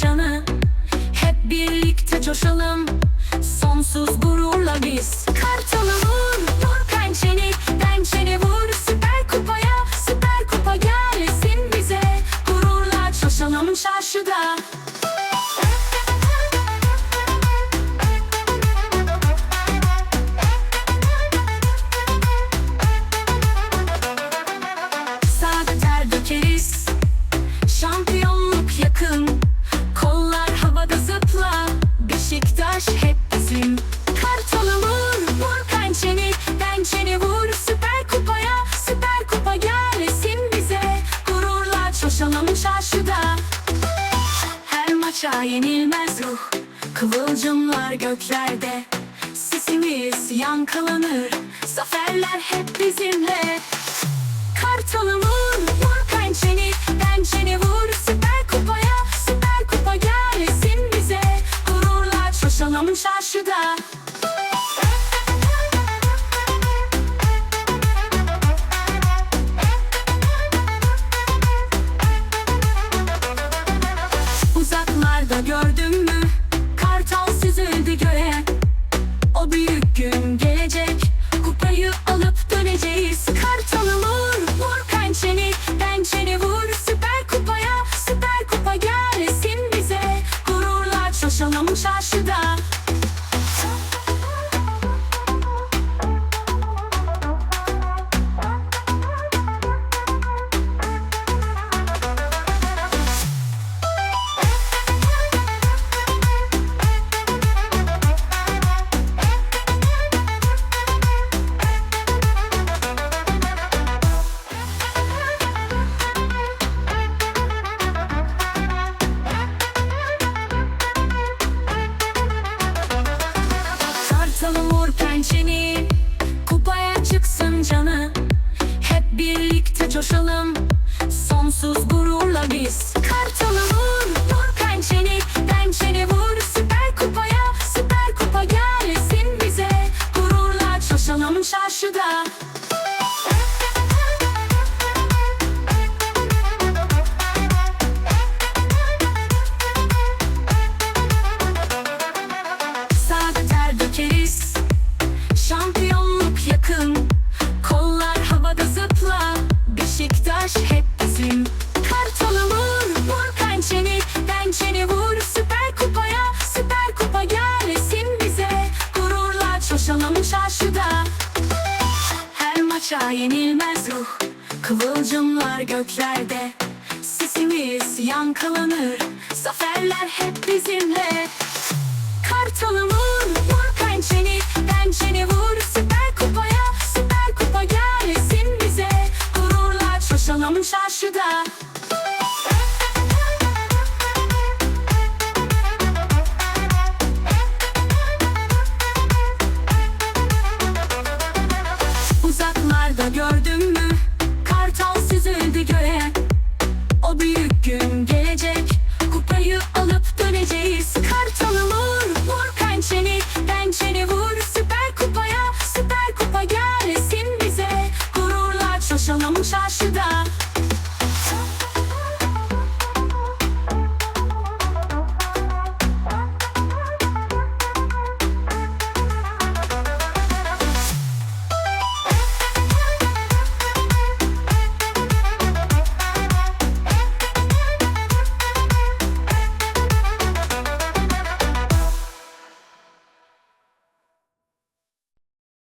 canı. Hep birlikte coşalım. Sonsuz gururla biz. Kartalım. Maça yenilmez ruh Kıvılcımlar göklerde. Sesimiz yankılanır Zaferler hep bizimle. Kartalı pençeni Kupaya çıksın canı. Hep birlikte coşalım. Sonsuz gururla biz. Kartalı vur, vur pençeni Pençeni vur. Süper kupaya Süper kupa gelsin bize. Gururla coşalım çarşıda Paşa yenilmez ruh. Kıvılcımlar göklerde. Sesimiz yankılanır. Zaferler hep bizimle. Kartalımın yurkençeni, dençeni vur, Süper Kupa'ya, Süper Kupa gelsin bize. Gururlar, Kartalımız Şaşıda